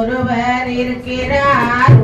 ஒருவர் இருக்கிறார்.